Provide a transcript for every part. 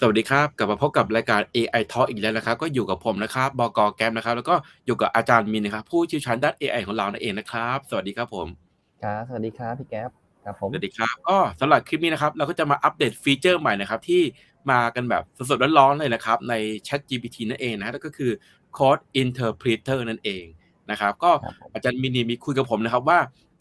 สวัสดีครับกลับมาพบกับรายการ AI Talk อีกแล้วนะครับ ก็อยู่กับผมนะครับบก.แก๊ปนะครับ แล้วก็อยู่กับอาจารย์มินนะครับผู้เชี่ยวชาญด้าน AI ของเรานั่นเองนะครับ สวัสดีครับผมครับสวัสดีครับพี่แก๊ปครับผสมวัสดีครับก็สำหรับคลิปนี้นะครับ เราก็จะมาอัปเดตฟีเจอร์ใหม่นะครับ ที่มากันแบบสดๆร้อนๆเลยนะครับ ใน ChatGPT นั่นเองนะนั่นก็คือ Code Interpreter นั่นเองนะครับ ก็ครับผมอาจารย์มินนี่มีคุยกับผมนะครับว่า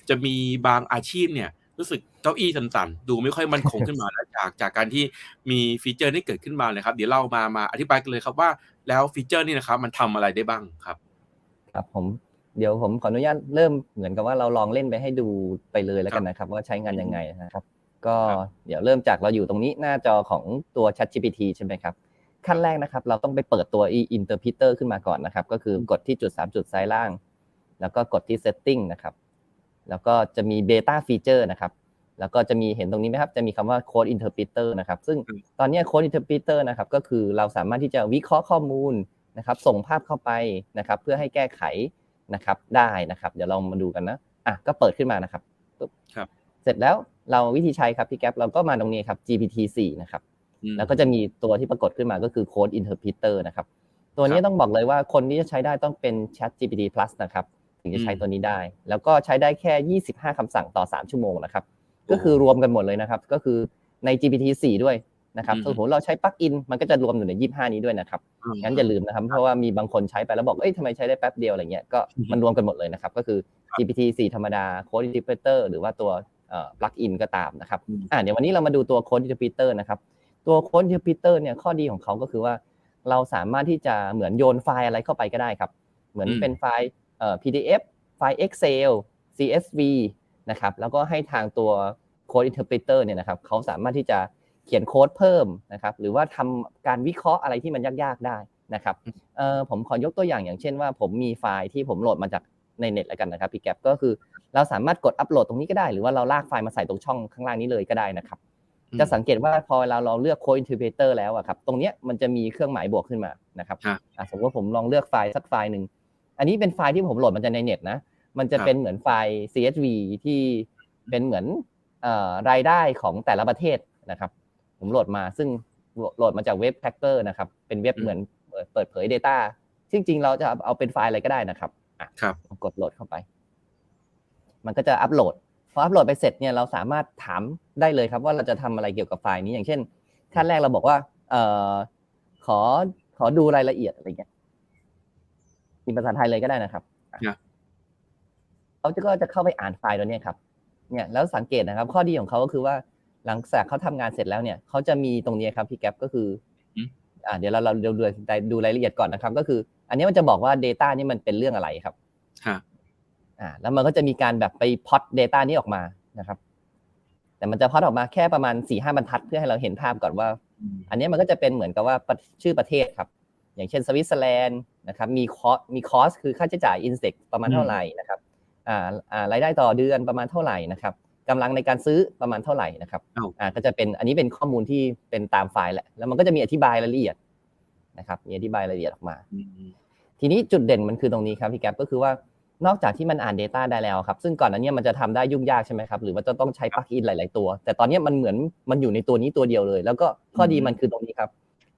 จะมีบางอาชีพเนี่ย รู้สึกเก้าอี้สั่นๆ ดูไม่ค่อยมั่นคงขึ้นมาแล้วจากจากการที่มีฟีเจอร์นี้เกิดขึ้นมาเลยครับเดี๋ยวเรามามาอธิบายกันเลยครับว่าแล้วฟีเจอร์นี้นะครับมันทำอะไรได้บ้างครับ?ครับผมเดี๋ยวผมขออนุญาตเริ่มเหมือนกับว่าเราลองเล่นไปให้ดูไปเลยแล้วครกัับนนะครับ ว่าใช้งานอืยังมไงนะครับ ก็ครับเดี๋ยวเริ่มจากเราอยู่ตรงนี้หน้าจอของตัว ChatGPT ใช่ไหมครับ ขั้นแรกนะครับ เราต้องไปเปิดตัว Interpreter ขึ้นมาก่อนนะครับ ก็คืออมกดที่จุด3จุดซ้ายล่าง แล้วก็กดที่ Setting นะครับ แล้วก็จะมี Beta Feature นะครับ แล้วก็จะมีเห็นตรงนี้ไหมครับ จะมีคำว่า Code Interpreter นะครับ ซึ่งอืมตอนเนี้ย Code Interpreter นะครับ ก็คือเราสามารถที่จะวิเคราะห์ข้อมูลนะครับ ส่งภาพเข้าไปนะครับ เพื่อให้แก้ไขนะครับได้นะครับ เดี๋ยวเรามาดูกันนะอะก็เปิดขึ้นมานะครับปึ๊บครับ เสร็จแล้วเราวิธีใช้ครับพี่แก๊ปเราก็มาตรงนี้ครับ GPT-4 นะครับอืมแล้วก็จะมีตัวที่ปรากฏขึ้นมาก็คือ Code Interpreter นะครับ ตัวนี้ครับต้องบอกเลยว่าคนที่จะใช้ได้ต้องเป็น ChatGPT Plus นะครับ ถึงจะใช้อืมตัวนี้ได้ แล้วก็ใช้ได้แค่ 25คำสั่งต่อ 3 ชั่วโมงนะครับโอ้ก็คือรวมกันหมดเลยนะครับ ก็คือใน GPT-4 ด้วยนะครับอืมถ้าสมมุติเราใช้ปลั๊กอินมันก็จะรวมอยู่ใน 25 นี้ด้วยนะครับอืมงั้นอย่าลืมนะครับ เพราะว่ามีบางคนใช้ไปแล้วบอก เอ้ยทำไมใช้ได้แป๊บเดียวอะไรเงี้ย ก็อือฮึมันรวมกันหมดเลยนะครับ ก็คือครับ GPT-4 ธรรมดา Code Interpreter หรือว่าตัวเอ่อปลั๊กอินก็ตามนะครับอืมอ่าเดี๋ยววันนี้เรามาดูตัว Code Interpreter นะครับ ตัว Code Interpreter เนี่ย ข้อดีของเขาก็คือว่า เราสามารถที่จะเหมือนโยนไฟล์อะไรเข้าไปก็ได้ครับ เหมือนอืมเป็นไฟล์เอ่อ PDF ไฟล์ Excel CSV นะครับแล้วก็ให้ทางตัว Code Interpreter เนี่ยนะครับเขาสามารถที่จะเขียนโค้ดเพิ่มนะครับหรือว่าทำการวิเคราะห์อะไรที่มันยากๆได้นะครับอืมเอ่อผมขอยกตัวอย่างอย่างเช่นว่า ผมมีไฟล์ที่ผมโหลดมาจากในเน็ตแล้วกันนะครับพี่แก๊ปก็คือเราสามารถกดอัปโหลดตรงนี้ก็ได้ หรือว่าเราลากไฟล์มาใส่ตรงช่องข้างล่างนี้เลยก็ได้นะครับอืมจะสังเกตว่าพอเวลาเราเลือก Code Interpreter แล้วอะครับตรงเนี้ยมันจะมีเครื่องหมายบวกขึ้นมานะครับครับอะสมมติว่าผมลองเลือกไฟล์สักไฟล์หนึ่ง อันนี้เป็นไฟล์ที่ผมโหลดมาจากในเน็ตนะ มันจะครับเป็นเหมือนไฟล์ CSV ที่เป็นเหมือนเอ่อรายได้ของแต่ละประเทศนะครับ ผมโหลดมาซึ่งโหลดมาจากเว็บแ a คเกอร์นะครับ เป็นเว็บอืมเหมือนเปิดเปิดเผย Data ซึ่งจริงๆเราจะเอาเป็นไฟล์อะไรก็ได้นะครับอะครับกดโหลดเข้าไป มันก็จะอัปโหลดพออัปโหลดไปเสร็จเนี่ยเราสามารถถามได้เลยครับ ว่าเราจะทำอะไรเกี่ยวกับไฟล์นี้อย่างเช่นขั้นแรกเราบอกว่าเอ่อขอขอดูรายละเอียดอะไรเงี้ย มีภาษาไทยเลยก็ได้นะครับอะครับเขาจะก็จะเข้าไปอ่านไฟล์ตัวเนี้ยครับ เนี่ยแล้วสังเกตนะครับ ข้อดีของเขาก็คือว่าหลังจากเขาทำงานเสร็จแล้วเนี่ยเขาจะมีตรงนี้ครับพี่แก๊ปก็คืออมอ่าเดี๋ยวเราเราดูดูดูรายละเอียดก่อนนะครับ ก็คือ อันนี้มันจะบอกว่า Data นี่มันเป็นเรื่องอะไรครับครับอ่า แล้วมันก็จะมีการแบบไปพอต Data นี้ออกมานะครับ แต่มันจะพอตออกมาแค่ประมาณ4ี่ห้าบรรทัดเพื่อให้เราเห็นภาพก่อนว่าอืมอันนี้มันก็จะเป็นเหมือนกับว่าประชื่อประเทศครับ อย่างเช่นสวิตเซอร์แลนด์นะครับมีคอสมีคอสคือค่าใช้จ่ายอินเซ็กประมาณอืมเท่าไหร่นะครับอ่าอ่ารายได้ต่อเดือนประมาณเท่าไหร่นะครับกำลังในการซื้อประมาณเท่าไหร่นะครับอ้าวอ่าก็จะเป็นอันนี้เป็นข้อมูลที่เป็นตามไฟล์แหละแล้วมันก็จะมีอธิบายรายละเอียดนะครับมีอธิบายรายละเอียดออกมาอืมทีนี้จุดเด่นมันคือตรงนี้ครับพี่แก๊ปก็คือว่านอกจากที่มันอ่าน Data ได้แล้วครับ ซึ่งก่อนหนั้นเนี่ยมันจะทำได้ยุ่งยากใช่ไหมครับ หรือว่าจะต้องใช้ปลั๊กอินหลาย ๆ ตัว แต่ตอนเนี้ยมันเหมือนมันอยู่ในตัวนี้ตัวเดียวเลย แล้วก็ข้อดีอืมมันคือตรงนี้ครับ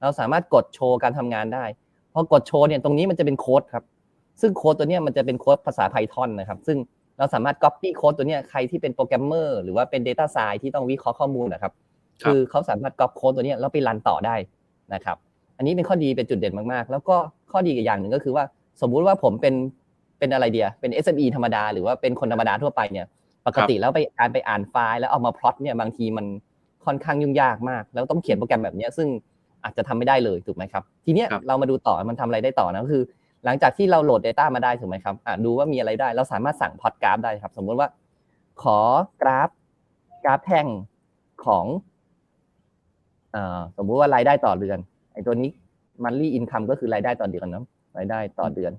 เราสามารถกดโชว์การทำงานได้พอกดโชว์เนี่ยตรงนี้มันจะเป็นโค้ดครับ ซึ่งโค้ดตัวเนี้ยมันจะเป็นโค้ดภาษา Python นะครับ ซึ่งเราสามารถ Copy โค้ดตัวเนี้ยใครที่เป็นโปรแกรมเมอร์หรือว่าเป็น Data Science ที่ต้องวิเคราะห์ข้อมูลนะครับครับคือเขาสามารถก๊อปโค้ดตัวเนี้ยแล้วไปรันต่อได้นะครับ อันนี้เป็นข้อดีเป็นจุดเด่นมากๆ แล้วก็ข้อดีอีกอย่างหนึ่งก็คือว่า สมมุติว่าผมเป็นเป็นอะไรเดียเป็น SME ธรรมดาหรือว่าเป็นคนธรรมดาทั่วไปเนี่ย ปกติแล้วไปการไปอ่านไฟล์แล้วเอามาพลอตเนี่ยบางทีมันค่อนข้างยุ่งยากมาก แล้วต้องเขียนโปรแกรมแบบเนี้ยซึ่ง อาจจะทำไม่ได้เลยถูกไหมครับ ทีเนี้ยครับเรามาดูต่อมันทำอะไรได้ต่อนะก็คือ หลังจากที่เราโหลด Data มาได้ถูกไหมครับอะดูว่ามีอะไรได้ เราสามารถสั่งพอดกราฟได้ครับ สมมุติว่า ขอกราฟกราฟแท่งของเอ่อสมมุติว่ารายได้ต่อเดือนไอ้ตัวนี้ monthly income ก็คือรายได้ต่อเดือนเนาะรายได้ต่อเดือน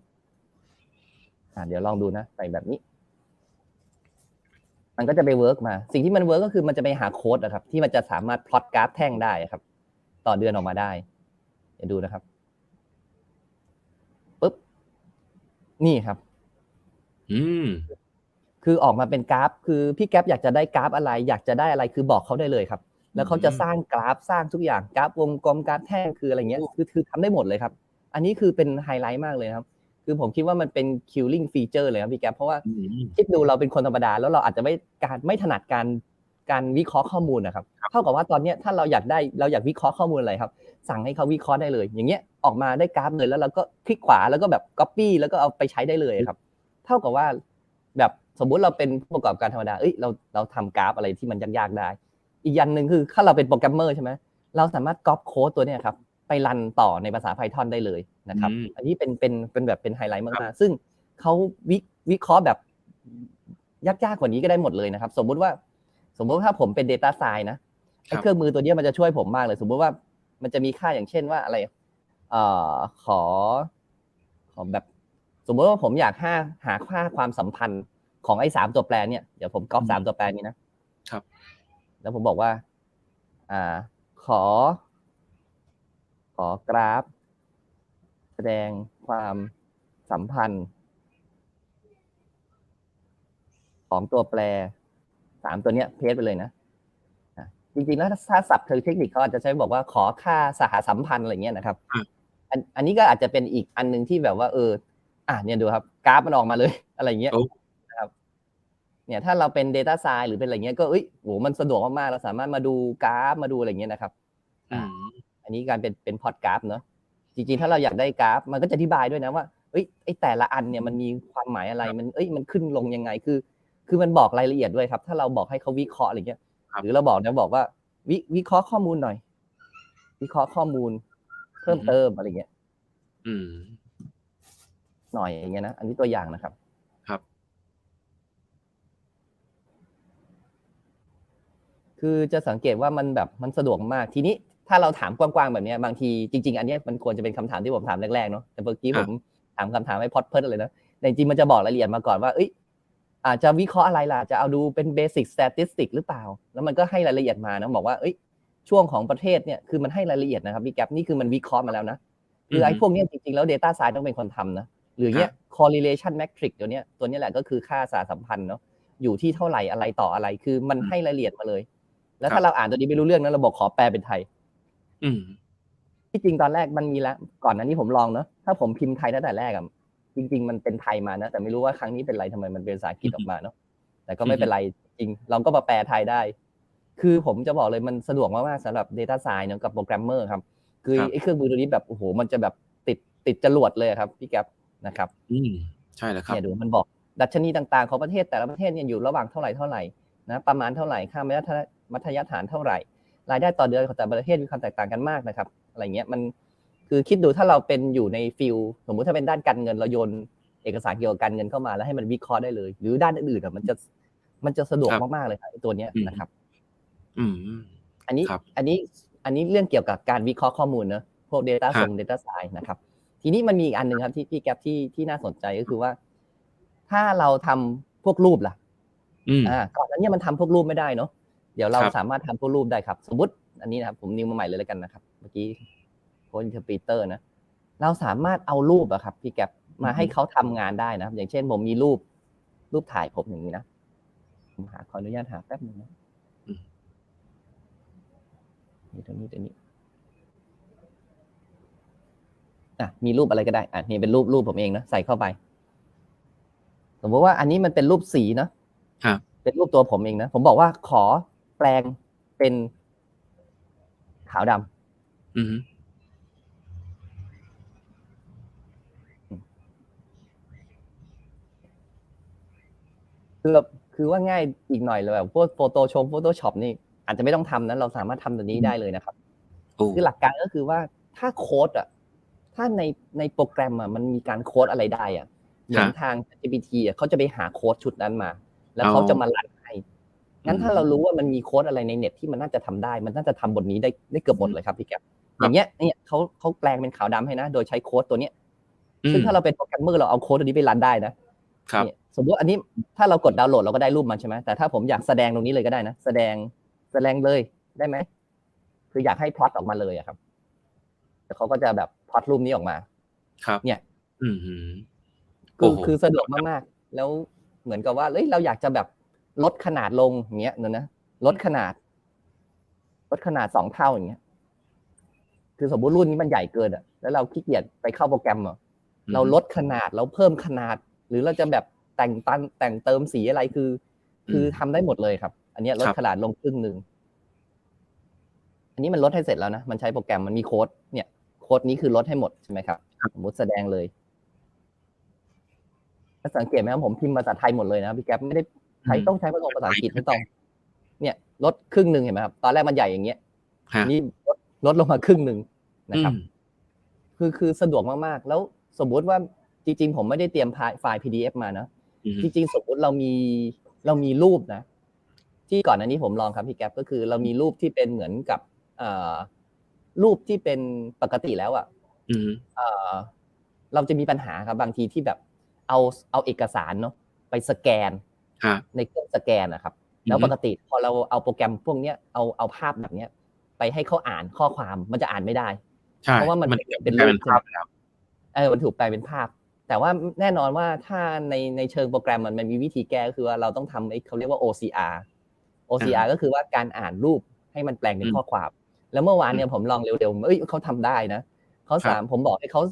อ่าเดี๋ยวลองดูนะใส่แบบนี้ มันก็จะไปเวิร์กมา สิ่งที่มันเวิร์กก็คือมันจะไปหาโค้ดนะครับ ที่มันจะสามารถพลอตกราฟแท่งได้ครับ ต่อเดือนออกมาได้ เดี๋ยวดูนะครับปุ๊บนี่ครับ อืมคือออกมาเป็นกราฟ คือพี่แก๊ปอยากจะได้กราฟอะไร อยากจะได้อะไรคือบอกเขาได้เลยครับ แล้วเขาจะสร้างกราฟสร้างทุกอย่างกราฟวงกลมกราฟแท่งคืออะไรเงี้ยคือคือทำได้หมดเลยครับ อันนี้คือเป็นไฮไลท์มากเลยครับ คือผมคิดว่ามันเป็น killing feature เลยครับพี่แก๊ปเพราะว่าอืมคิดดูเราเป็นคนธรรมดา แล้วเราอาจจะไม่การไม่ถนัดการ การวิเคราะห์ข้อมูลนะครับเท่ากับว่าตอนเนี้ยถ้าเราอยากได้เราอยากวิเคราะห์ข้อมูลอะไรครับ สั่งให้เขาวิเคราะห์ได้เลย อย่างเงี้ยออกมาได้กราฟเลยแล้วเราก็คลิกขวาแล้วก็แบบ copy แล้วก็เอาไปใช้ได้เลยครับ เท่ากับว่าแบบสมมุติเราเป็นผู้ประกอบการธรรมดาเอ้ยเราเราทำกราฟอะไรที่มันยากๆได้ อีกอย่างหนึ่งคือถ้าเราเป็นโปรแกรมเมอร์ใช่ไหมเราสามารถก๊อปโค้ดตัวเนี้ยครับไปรันต่อในภาษา Python ได้เลยนะครับอืมอันนี้เป็นเป็นเป็นแบบเป็นไฮไลท์ครัมากบๆซึ่งเขาวิวิเคราะห์แบบยากๆกว่านี้ก็ได้หมดเลยนะครับ สมมุติว่า สมมุติว่าถ้าผมเป็น Data Science นะไอ้เครื่องมือตัวเนี้ยมันจะช่วยผมมากเลย สมมุติว่ามันจะมีค่าอย่างเช่นว่าอะไรเอ่อขอขอแบบ สมมติว่าผมอยากหาหาค่าความสัมพันธ์ของไอ้สามตัวแปรเนี่ยเดี๋ยวผมก๊อปอืมสามตัวแปรนี้นะครับ แล้วผมบอกว่า อ่า ขอ ขอกราฟ แสดงความสัมพันธ์ ของตัวแปร สามตัวเนี้ยเพจไปเลยนะอะจริงๆแล้วถ้าศัพท์เทอเทคนิคเขาอาจจะใช้บอกว่าขอค่าสหสัมพันธ์อะไรเงี้ยนะครับอะอันอันนี้ก็อาจจะเป็นอีกอันหนึ่งที่แบบว่า เออ อะเนี่ยดูครับ กราฟมันออกมาเลยอะไรเงี้ยโอ้นะครับ เนี่ยถ้าเราเป็น Data s c i e n c e หรือเป็นอะไรเงี้ยก็เอ้ยโหมันสะดวกมากๆเราสามารถมาดูกราฟมาดูอะไรเงี้ยนะครับอืมอันนี้การเป็นเป็นพอดกราฟเนอะจริงๆ ถ้าเราอยากได้กราฟ มันก็จะอธิบายด้วยนะว่าเอ้ยไอ้แต่ละอันเนี่ยมันมีความหมายอะไรมันเอ้ยมันขึ้นลงยังไงคือ คือมันบอกรายละเอียดด้วยครับ ถ้าเราบอกให้เขาวิเคราะห์อะไรเงี้ยครับหรือเราบอกนะบอกว่า วิวิเคราะห์ข้อมูลหน่อย วิเคราะห์ข้อมูล เพิ่มเติมอะไรเงี้ยอืม หน่อยอย่างเงี้ยนะอันนี้ตัวอย่างนะครับ ครับ คือจะสังเกตว่ามันแบบมันสะดวกมากทีนี้ถ้าเราถามกว้างๆแบบเนี้ยบางทีจริงๆ อันเนี้ยมันควรจะเป็นคำถามที่ผมถามแรกๆเนาะแต่เมื่อกี้ครัผบมถามคำถามให้พอดเพิร์ดเลยนะแต่จริงๆมันจะบอกรายละเอียดมาก่อนว่าเอ้ย อาจจะวิเคราะห์อะไรล่ะ จะเอาดูเป็นเบสิ c ส t ติสติกหรือเปล่า แล้วมันก็ให้รายละเอียดมานะบอกว่าเอ้ยช่วงของประเทศเนี่ยคือมันให้รายละเอียดนะครับพี่แก๊ปนี่คือมันวิเคราะห์มาแล้วนะคือไอ้พวกเนี้ยจริงๆแล้ว Data Science ต้องเป็นคนทำนะหรือเนี้ย correlation matrix ตัวเนี้ยตัวเนี้ยแหละก็คือค่าสาสัมพันธ์เนาะอยู่ที่เท่าไหร่อะไรต่ออะไร คือมันให้รายละเอียดมาเลย แล้วครัถ้าบเราอ่านตัวนี้ไม่รู้เรื่องนั้นเราบอกขอแปลเป็นไทย อืมที่จริงตอนแรกมันมีแล้วก่อนหนั้นนี้ผมลองเนาะถ้าผมพิมพ์ไทยตั้งแต่แรกอะ จริง ๆ มันเป็นไทยมานะ แต่ไม่รู้ว่าครั้งนี้เป็นไรทำไมมันเป็นภาษาอังกฤษออกมาเนาะแต่ก็ไม่เป็นไรจริง เราก็มาแปลไทยได้ คือผมจะบอกเลยมันสะดวกมากๆสำหรับ Data Science เนอะกับโปรแกรมเมอร์ครับ คือครับไอ้เครื่องมือตัวนี้แบบโอ้โหมันจะแบบติดติดจรวดเลยครับพี่แก๊ปนะครับอืมใช่แล้วครับเนี่ยดูมันบอกดัชนีต่างๆของประเทศแต่ละประเทศเนี่ยอยู่ระหว่างเท่าไหร่เท่าไหร่นะประมาณเท่าไหร่ค่ามัธยมัธยฐานเท่าไหร่รายได้ต่อเดือนของแต่ละประเทศมีความแตกต่างกันมากนะครับ อะไรเงี้ยมัน คือคิดดูถ้าเราเป็นอยู่ในฟิลสมมุติถ้าเป็นด้านการเงินเราโยนเอกสารเกี่ยวกับการเงินเข้ามาแล้วให้มันวิเคราะห์ได้เลย หรือด้านอื่นๆอะมันจะมันจะสะดวกครับมากๆเลยครับไอ้ตัวเนี้ยอืมนะครับ อืมอันนี้ครับอันนี้อันนี้เรื่องเกี่ยวกับการวิเคราะห์ข้อมูลเนอะพวก Data ครับส่ง Data Science นะครับ ทีนี้มันมีอีกอันหนึ่งครับที่พี่แก๊ปที่ที่น่าสนใจก็คือว่า ถ้าเราทำพวกรูปล่ะอืมอ่าก่อนหนั้านเนี่ยมันทำพวกรูปไม่ได้เนาะเดี๋ยวเราครับสามารถทำพวกรูปได้ครับ สมมติอันนี้นะครับผมนิวมาใหม่เลยแล้วกันนะครับ เมื่อกี้ โค้ดอินเทอร์ปรีเตอร์นะเราสามารถเอารูปอะครับพี่แก๊ปมาให้เขาทำงานได้นะครับอย่างเช่นผมมีรูปรูปถ่ายผมอย่างนี้นะผมหาขออนุญาตหาแป๊บหนึงนะอืมนี่ตรงนี้ตรงนี้อะมีรูปอะไรก็ได้อะนี่เป็นรูปรูปผมเองนะใส่เข้าไป สมมติว่าอันนี้มันเป็นรูปสีเนอะครับเป็นรูปตัวผมเองนะผมบอกว่าขอแปลงเป็นขาวดำ คือแบบคือว่าง่ายอีกหน่อยเลยแบบพวกโฟโต้ชมโฟโต้ช็อปนี่อาจจะไม่ต้องทำนะเราสามารถทำตัวนี้ได้เลยนะครับโอ้คือหลักการก็คือว่าถ้าโค้ดอะถ้าในในโปรแกรมอะมันมีการโค้ดอะไรได้อะเหมือนทาง GPT อะเขาจะไปหาโค้ดชุดนั้นมา แล้วเขาจะมารันให้งั้นถ้าเรารู้ว่ามันมีโค้ดอะไรในเน็ตที่มันน่าจะทำได้ มันน่าจะทำบทนี้ได้ได้เกือบหมดเลยครับพี่แก๊ปอย่างเงี้ยเนี่ยเขาเขาแปลงเป็นขาวดำให้นะ โดยใช้โค้ดตัวเนี้ยอืมซึ่งถ้าเราเป็นโปรแกรมเมอร์เราเอาโค้ดตัวนี้ไปรันได้นะครับเนี่ย สมมติอันนี้ถ้าเรากดดาวน์โหลดเราก็ได้รูปมันใช่ไหมแต่ถ้าผมอยากแสดงตรงนี้เลยก็ได้นะ แสดงแสดงเลยได้ไหมคืออยากให้พล็อตออกมาเลยอะครับแต่เขาก็จะแบบพล็อตรูปนี้ออกมา ครับ เนี่ย อืมคือโอ้โหคือสะดวกมากๆ แล้วเหมือนกับว่าเอ้ยเราอยากจะแบบลดขนาดลงอย่างเงี้ยเนอะนะลดขนาด ลดขนาดสองเท่าอย่างเงี้ย คือสมมติรุ่นนี้มันใหญ่เกินอะแล้วเราขี้เกียจไปเข้าโปรแกรมอะเราลดขนาดเราเพิ่มขนาด หรือเราจะแบบ แต่งตันแต่งเติมสีอะไรคือ คือทำได้หมดเลยครับ อันเนี้ยลดขนาดลงครึ่งหนึ่งอันนี้มันลดให้เสร็จแล้วนะมันใช้โปรแกรมมันมีโค้ดเนี่ยโค้ดนี้คือลดให้หมดใช่ไหมครับสมมติแสดงเลยถ้าสังเกตไหมครับผมพิมพ์ภาษาไทยหมดเลยนะพี่แก๊ปไม่ได้ใช้ต้องใช้ผสมภาษาอังกฤษไม่ต้อง เนี่ยลดครึ่งหนึ่งเห็นไหมครับ ตอนแรกมันใหญ่อย่างเงี้ยฮะนี่ลดลดลงมาครึ่งหนึ่งนะครับอืมคือคือสะดวกมากๆ แล้วสมมุติว่าจริง ๆ ผมไม่ได้เตรียมไฟล์ไฟล์ PDF มานะอืม จริงๆ สมมุติเรามีเรามีรูปนะ ที่ก่อนอันนี้ผมลองครับพี่แก๊ปก็คือ เรามีรูปที่เป็นเหมือนกับเอ่อรูปที่เป็นปกติแล้วอะอืมเอ่อเราจะมีปัญหาครับบางทีที่แบบเอาเอาเอกสารเนาะไปสแกนฮะในเครื่องสแกนนะครับ แล้วปกติพอเราเอาโปรแกรมพวกเนี้ยเอาเอาภาพแบบเนี้ย ไปให้เขาอ่านข้อความมันจะอ่านไม่ได้ใช่เพราะว่ามันมันเป็นกลายรูเป็ปนภาพแล้วเออมันถูกแปลเป็นภาพ แต่ว่าแน่นอนว่าถ้าในในเชิงโปรแกรมมันมันมีวิธีแก้ก็คือว่าเราต้องทำไอ้เขาเรียกว่า OCR OCR ก็คือว่าการอ่านรูปให้มันแปลงเป็นข้อความ แล้วเมื่อวานเนี่ยผมลองเร็วๆเอ้ยเขาทำได้นะเขาสามผมบอกให้เขา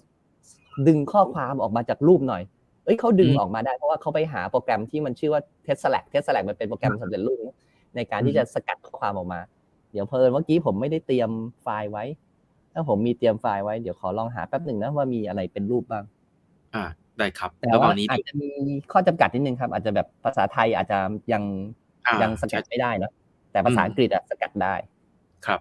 ดึงข้อความออกมาจากรูปหน่อย เอ้ยเขาดึงออกมาได้เพราะว่าเขาไปหาโปรแกรมที่มันชื่อว่า Tesseract Tesseract มันเป็นโปรแกรมสำเร็จรูปในการที่จะสกัดข้อความออกมา เดี๋ยวเพลินเมื่อกี้ผมไม่ได้เตรียมไฟล์ไว้ ถ้าผมมีเตรียมไฟล์ไว้เดี๋ยวขอลองหาแป๊บหนึ่งนะว่ามีอะไรเป็นรูปบ้าง อ่าได้ครับแต่ระหว่าว่างนี้อาจจะมีข้อจำกัดนิดนึงครับ อาจจะแบบภาษาไทยอาจจะยังอ่ายังสกัดไม่ได้เนอะแต่ภาษาอังกฤษอะสกัดได้ครับ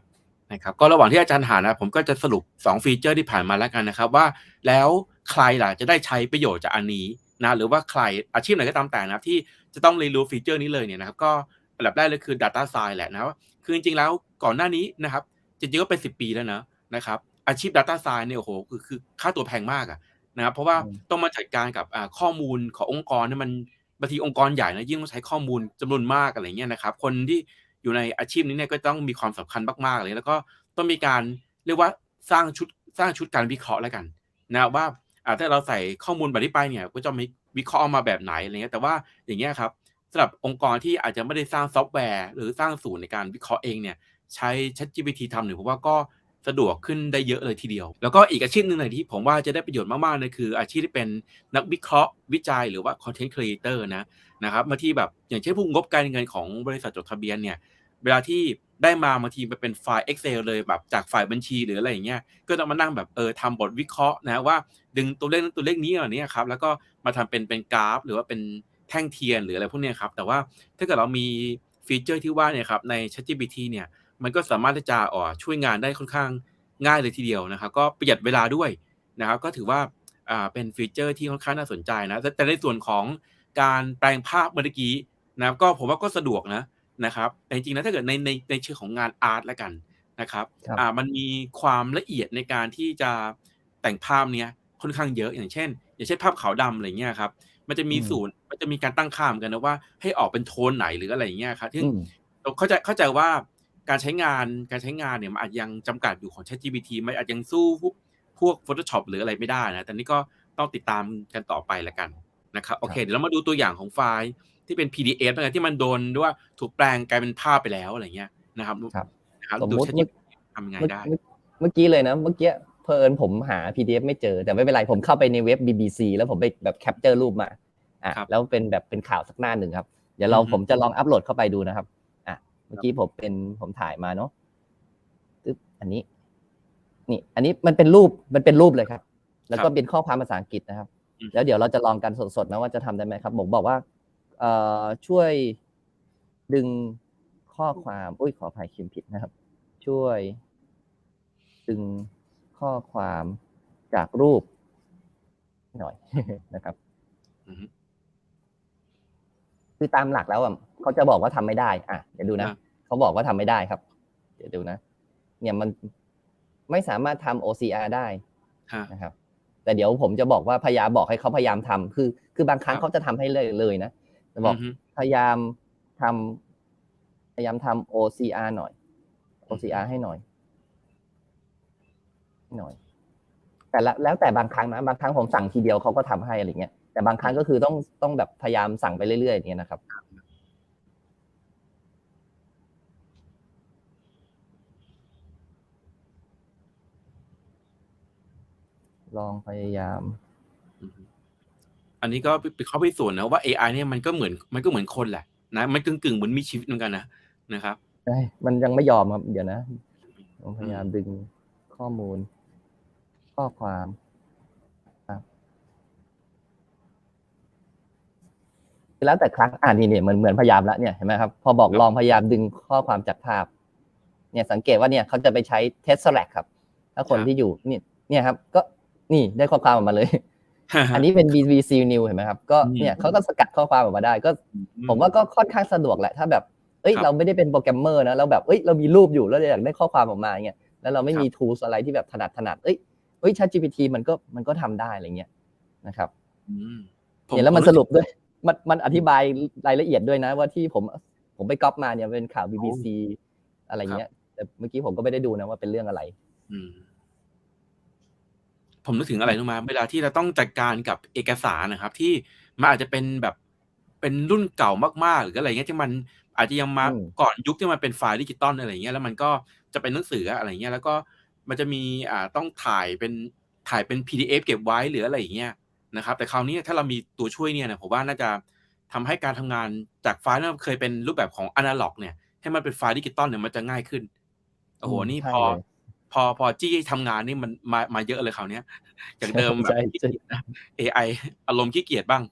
นะครับก็ระหว่างที่อาจารย์หานะผมก็จะสรุป 2 ฟีเจอร์ที่ผ่านมาแล้วกันนะครับ ว่าแล้วใครล่ะจะได้ใช้ประโยชน์จากอันนี้นะหรือว่าใครอาชีพไหนก็ตามแต่นะครับที่จะต้องเรียนรู้ฟีเจอร์นี้เลยเนี่ยนะครับ ก็อันดับแรกเลยคือ Data Science แหละนะว่าคือจริงๆแล้วก่อนหน้านี้นะครับจริงๆก็เป็น 10 ปีแล้วนะนะครับอาชีพ Data Science เนี่ยโอ้โหคือคือค่าตัวแพงมากอะ นะครับเพราะว่าอืมต้องมาจัดการกับอ่าข้อมูลขององค์กรเนี่ยมันบางทีองค์กรใหญ่นะยิ่งต้องใช้ข้อมูลจำนวนมากอะไรเงี้ยนะครับคนที่อยู่ในอาชีพนี้เนี่ยก็ต้องมีความสำคัญมากๆเลยแล้วก็ต้องมีการเรียกว่าสร้างชุดสร้างชุดการวิเคราะห์แล้วกันนะว่าอ่าถ้าเราใส่ข้อมูลแบบนี้ไปเนี่ยก็จะมีวิเคราะห์ออกมาแบบไหนอะไรเงี้ยแต่ว่าอย่างเงี้ยครับสำหรับองค์กรที่อาจจะไม่ได้สร้างซอฟต์แวร์ หรือสร้างศูนย์ในการวิเคราะห์เองเนี่ยใช้ ChatGPT ทำหนึ่งผมว่าก็ สะดวกขึ้นได้เยอะเลยทีเดียว แล้วก็อีกอาชีพหนึ่งเลยที่ผมว่าจะได้ประโยชน์มากๆเลยคือ อาชีพที่เป็นนักวิเคราะห์วิจัยหรือว่า Content Creator นะนะครับบาที่แบบอย่างเช่นผู้งบการเงินของบริษัทจดทะเบียนเนี่ยเวลาที่ได้มาบางทีมันเป็นไฟล์ Excel เลยแบบจากฝ่ายบัญชีหรืออะไรอย่างเงี้ยก็ต้องมานั่งแบบเออทำบทวิเคราะห์นะว่าดึงตัวเลขนั้นตัวเลขนี้เหล่านี้ครับแล้วก็มาทำเป็นเป็นกราฟ หรือว่าเป็นแท่งเทียนหรืออะไรพวกเนี้ยครับแต่ว่าถ้าเกิดเรามีฟีเจอร์ที่ว่าเนี่ยครับใน ChatGPT เนี่ย มันก็สามารถที่จะอ่อช่วยงานได้ค่อนข้างง่ายเลยทีเดียวนะครับ ก็ประหยัดเวลาด้วยนะครับ ก็ถือว่าอ่าเป็นฟีเจอร์ที่ค่อนข้างน่าสนใจนะ แต่แต่ในส่วนของการแปลงภาพเมื่อกี้นะครับ ก็ผมว่าก็สะดวกนะนะครับแต่จริงๆนะถ้าเกิดในในในเชิงของงานอาร์ตแล้วกันนะครับครับอ่ามันมีความละเอียดในการที่จะแต่งภาพเนี้ยค่อนข้างเยอะอย่างเช่น อย่างเช่นภาพขาวดำอะไรเงี้ยครับมันจะมีอืมศูนย์มันจะมีการตั้งค่าเหมือนกันนะว่าให้ออกเป็นโทนไหนหรืออะไรอย่างเงี้ยครับซึ่งอืมเราเข้าใจเข้าใจว่า การใช้งานการใช้งานเนี่ยมันอาจยังจำกัดอยู่ของ ChatGPT มันอาจยังสู้พวกพวก Photoshop หรืออะไรไม่ได้นะ แต่นี่ก็ต้องติดตามกันต่อไปละกันนะครับโอเคเดี๋ยวเรามาดูตัวอย่างของไฟล์ที่เป็น PDF นะที่มันโดนด้วยว่าถูกแปลงกลายเป็นภาพไปแล้วอะไรเงี้ยนะครับครับนะครับสมดูมุติ ChatGPT ทำยังไงเมื่อได้เมื่อเมื่อกี้เลยนะเมื่อกี้เพลินผมหา PDF ไม่เจอ แต่ไม่เป็นไรผมเข้าไปในเว็บ BBC แล้วผมไปแบบแคปเจอร์รูปมาอะครับแล้วเป็นแบบเป็นข่าวสักหน้าหนึ่งครับ เดี๋ยวเราอือฮึผมจะลองอัปโหลดเข้าไปดูนะครับอะ เมื่อกี้ผมเป็นผมถ่ายมาเนาะตึ๊บอันนี้ นี่ อันนี้มันเป็นรูปมันเป็นรูปเลยครับ แล้วก็เป็นข้อความภาษาอังกฤษนะครับอืมแล้วเดี๋ยวเราจะลองกันสดๆนะว่าจะทำได้ไหมครับผมบอกว่า เอ่อช่วยดึงข้อความอุ้ยขออภัยคิมผิดนะครับ ช่วย ดึงข้อความจากรูปหน่อยนะครับอือฮึ คือตามหลักแล้วอะเขาจะบอกว่าทำไม่ได้ อะเดี๋ยวดูนะครับเขาบอกว่าทำไม่ได้ครับ เดี๋ยวดูนะ เนี่ยมันไม่สามารถทำ OCR ได้ฮะนะครับ แต่เดี๋ยวผมจะบอกว่าพยายามบอกให้เขาพยายามทำคือ คือบางครั้งครับเขาจะทำให้เลยเลยนะจะบอกอือฮึพยายามทำพยายามทำ OCR หน่อย OCR ให้หน่อยให้หน่อย แต่ละแล้วแต่บางครั้งนะบางครั้งผมสั่งทีเดียวเขาก็ทำให้อะไรเงี้ย แต่บางครั้งก็คือต้องต้องแบบพยายามสั่งไปเรื่อยๆอย่างเงี้ยนะครับ ลองพยายาม อันนี้ก็ไปเข้าไปส่วนนะว่า AI เนี่ยมันก็เหมือนมันก็เหมือนคนแหละนะมันกึ่งกึ่งเหมือนมีชีวิตเหมือนกันนะนะครับมันยังไม่ยอมครับ เดี๋ยวนะผมพยายามดึงข้อมูล ข้อความ แล้วแต่ครั้งอ่านี่เนี่ยเหมือนเหมือนพยายามแล้วเนี่ยเห็นไหมครับพอบอกครับลองพยายามดึงข้อความจากภาพ เนี่ยสังเกตว่าเนี่ยเขาจะไปใช้ tesseract ครับ ถ้าคนที่อยู่เนี่ยเนี่ยครับ ก็นี่ได้ข้อความออกมาเลย อันนี้เป็น BBC News เห็นไหมครับ ก็อืมเนี่ยเขาก็สกัดข้อความออกมาได้ ก็อืผมว่าก็ค่อนข้างสะดวกแหละ ถ้าแบบเอ้ยครับเราไม่ได้เป็นโปรแกรมเมอร์นะเราแบบเอ้ยเรามีรูปอยู่แล้วเราอยากได้ข้อความออกมาเงี้ยแล้วเราไม่ครับมี tools อะไรที่แบบถนัดถนัดเอ้ยเอ้ย ChatGPT มันก็มันก็ทำได้อะไรเงี้ยนะครับอืมผเนี่ยแล้วมันผสรุปด้วย มันมันอธิบายรายละเอียดด้วยนะ ว่าที่ผมผมไปก๊อปมาเนี่ยเป็นข่าว BBC อะไรเงี้ย แต่เมื่อกี้ผมก็ไม่ได้ดูนะว่าเป็นเรื่องอะไรอืมผมนึกถึงอะไรรู้ไหมเวลาที่เราต้องจัดการกับเอกสารนะครับ ที่มันอาจจะเป็นแบบเป็นรุ่นเก่ามากๆ หรืออะไรเงี้ยที่มันอาจจะยังมาอืมก่อนยุคที่มันเป็นไฟล์ดิจิตอลอะไรเงี้ยแล้วมันก็จะเป็นหนังสืออะไรเงี้ยแล้วก็มันจะมีอ่าต้องถ่ายเป็นถ่ายเป็น PDF เก็บไว้หรืออะไรอย่างเงี้ย นะครับแต่คราวนี้ถ้าเรามีตัวช่วยเนี่ยนะผมว่าน่าจะทำให้การทำงานจากไฟล์ที่เคยเป็นรูปแบบของอนาล็อกเนี่ยให้มันเป็นไฟล์ดิจิตอลเนี่ยมันจะง่ายขึ้นโอ้โหอืมนี่ใช่พอเลยพอพอจี้ทำงานนี่มันมามาเยอะเลยคราวเนี้ยจากเดิมแบใช่บขี้ใช่เกียจนะ AI อารมณ์ขี้เกียจบ้าง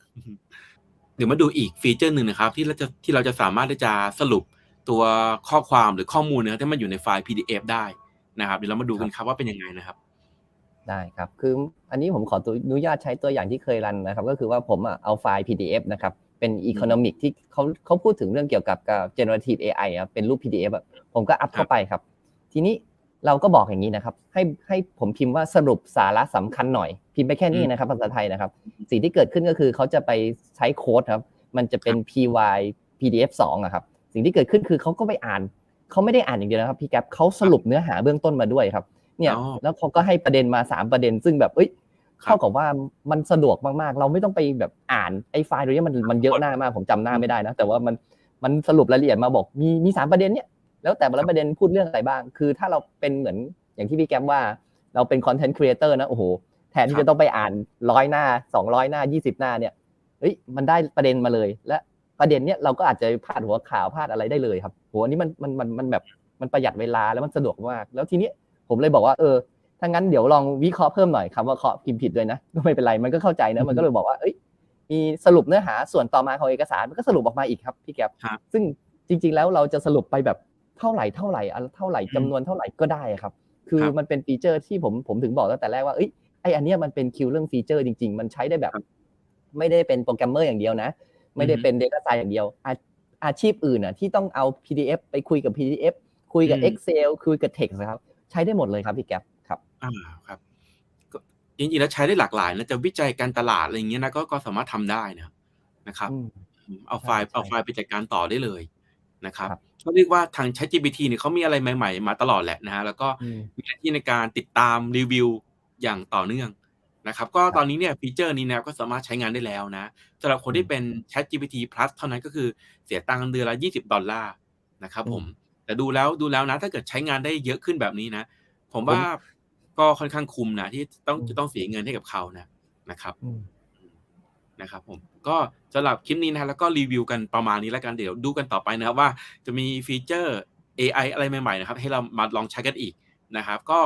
เดี๋ยวมาดูอีกฟีเจอร์หนึ่งนะครับ ที่เราจะที่เราจะสามารถที่จะสรุปตัวข้อความหรือข้อมูลนะครับที่มันอยู่ในไฟล์ PDF ได้นะครับเดี๋ยวเรามาดูกันครับว่าเป็นยังไงนะครับ ได้ครับ คืออันนี้ผมขอตัวอนุญาตใช้ตัวอย่างที่เคยรันนะครับ ก็คือว่าผมอะเอาไฟล์ PDF นะครับ เป็น Economic ที่เขาเขาพูดถึงเรื่องเกี่ยวกับกับ generative AI อะเป็นรูป PDF อะผมก็อัพเข้าไปครับ ทีนี้เราก็บอกอย่างนี้นะครับ ให้ให้ผมพิมพ์ว่าสรุปสาระสำคัญหน่อย พิมพ์ไปแค่นี้นะครับภาษาไทยนะครับ สิ่งที่เกิดขึ้นก็คือเขาจะไปใช้โค้ดครับ มันจะเป็น py pdf 2อะครับ สิ่งที่เกิดขึ้นคือเขาก็ไปอ่านเขาไม่ได้อ่านอย่างเดียวนะครับพี่แก๊ปเขาสรุปเนื้อหาเบื้องต้นมาด้วยครับ เนี่ยอ๋อแล้วเขาก็ให้ประเด็นมาสามประเด็น ซึ่งแบบเอ้ยครับเท่ากับว่ามันสะดวกมากๆ เราไม่ต้องไปแบบอ่านไอ้ไฟล์ตัวนี้มันมันเยอะหน้ามากผมจำหน้าไม่ได้นะ แต่ว่ามันมันสรุปรายละเอียดมาบอกมีมีสามประเด็นเนี่ยแล้วแต่ละประเด็นพูดเรื่องอะไรบ้าง คือถ้าเราเป็นเหมือนอย่างที่พี่แก๊ปว่า เราเป็นคอนเทนต์ครีเอเตอร์นะโอ้โหแทนที่จะต้องไปอ่านร้อยหน้าสองร้อยหน้ายี่สิบหน้าเนี่ยเฮ้ยมันได้ประเด็นมาเลย และประเด็นเนี้ยเราก็อาจจะพาดหัวข่าวพาดอะไรได้เลยครับโหอันนี้มันมันมันมันแบบมันประหยัดเวลาแล้วมันสะดวกมาก แล้วทีนี้ ผมเลยบอกว่าเออถ้างั้นเดี๋ยวลองวิเคราะห์เพิ่มหน่อยคำว่าเคาะพิมพ์ผิดด้วยนะก็ไม่เป็นไรมันก็เข้าใจนะมันก็เลยบอกว่าเอ้ยมีสรุปเนื้อหาส่วนต่อมาของเอกสารมันก็สรุปออกมาอีกครับพี่แก๊ปครับซึ่งจริง ๆ แล้วเราจะสรุปไปแบบเท่าไหร่เท่าไหร่อะเท่าไหร่อืมจำนวนเท่าไหร่ก็ได้ครับ คือครับมันเป็นฟีเจอร์ที่ผมผมถึงบอกตั้งแต่แรกว่าเอ้ยไออันเนี้ยมันเป็นคิวเรื่องฟีเจอร์จริง ๆ มันใช้ได้แบบครับไม่ได้เป็นโปรแกรมเมอร์อย่างเดียวนะ ไม่ได้อือฮึเป็น Data Science อย่างเดียวอาอาชีพอื่นอะที่ต้องเอา PDF ไปคุยกับ PDF คุยกับอืม Excel คุยกับ Text นะครับ ใช้ได้หมดเลยครับพี่แก๊ปครับอ่าครับก็จริงๆแล้วใช้ได้หลากหลายนะจะวิจัยการตลาดอะไรอย่างเงี้ยนะก็ก็สามารถทำได้นะนะครับอืมอืมเอาไฟล์ใช่เอาไฟล์ไปจัดการต่อได้เลยนะครับครับก็เรียกว่าทาง ChatGPT เนี่ยเขามีอะไรใหม่ๆ มาตลอดแหละนะฮะแล้วก็อืมมีหน้าที่ในการติดตามรีวิวอย่างต่อเนื่องนะครับ ก็ครับตอนนี้เนี่ยฟีเจอร์นี้นะก็สามารถใช้งานได้แล้วนะสำหรับคนอืที่มเป็น ChatGPT Plus เท่านั้นก็คือเสียตังค์เดือนละ 20 ดอลลาร์นะครับอืมผม แต่ดูแล้วดูแล้วนะ ถ้าเกิดใช้งานได้เยอะขึ้นแบบนี้นะ ผมผมว่าก็ค่อนข้างคุ้มนะที่ต้องอืมจะต้องเสียเงินให้กับเขานะนะครับอืมนะครับผมก็สำหรับคลิปนี้นะฮะแล้วก็รีวิวกันประมาณนี้แล้วกันเดี๋ยวดูกันต่อไปนะครับว่าจะมีฟีเจอร์ AI อะไรใหม่ๆนะครับ ให้เรามาลองใช้กันอีกนะครับ ก็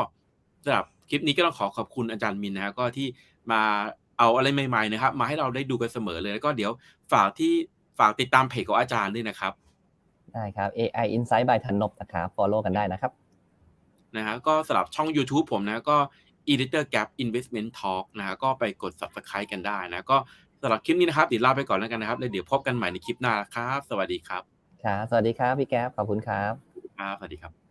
สำหรับคลิปนี้ก็ต้องขอขอบคุณอาจารย์มินนะครับก็ที่มาเอาอะไรใหม่ๆนะครับ มาให้เราได้ดูกันเสมอเลยแล้วก็เดี๋ยวฝากที่ฝากติดตามเพจของอาจารย์ด้วยนะครับ ได้ครับ AI Insight by ธันนบนะครับ follow กันได้นะครับนะฮะก็สำหรับช่อง YouTube ผมนะก็ Editor Gap Investment Talk นะฮะก็ไปกด Subscribe กันได้นะก็สำหรับคลิปนี้นะครับเดี๋ยวลาไปก่อนแล้วกันนะครับแล้วเดี๋ยวพบกันใหม่ในคลิปหน้าครับ สวัสดีครับ ครับ สวัสดีครับพี่แก๊ปขอบคุณครับ ครับ สวัสดีครับ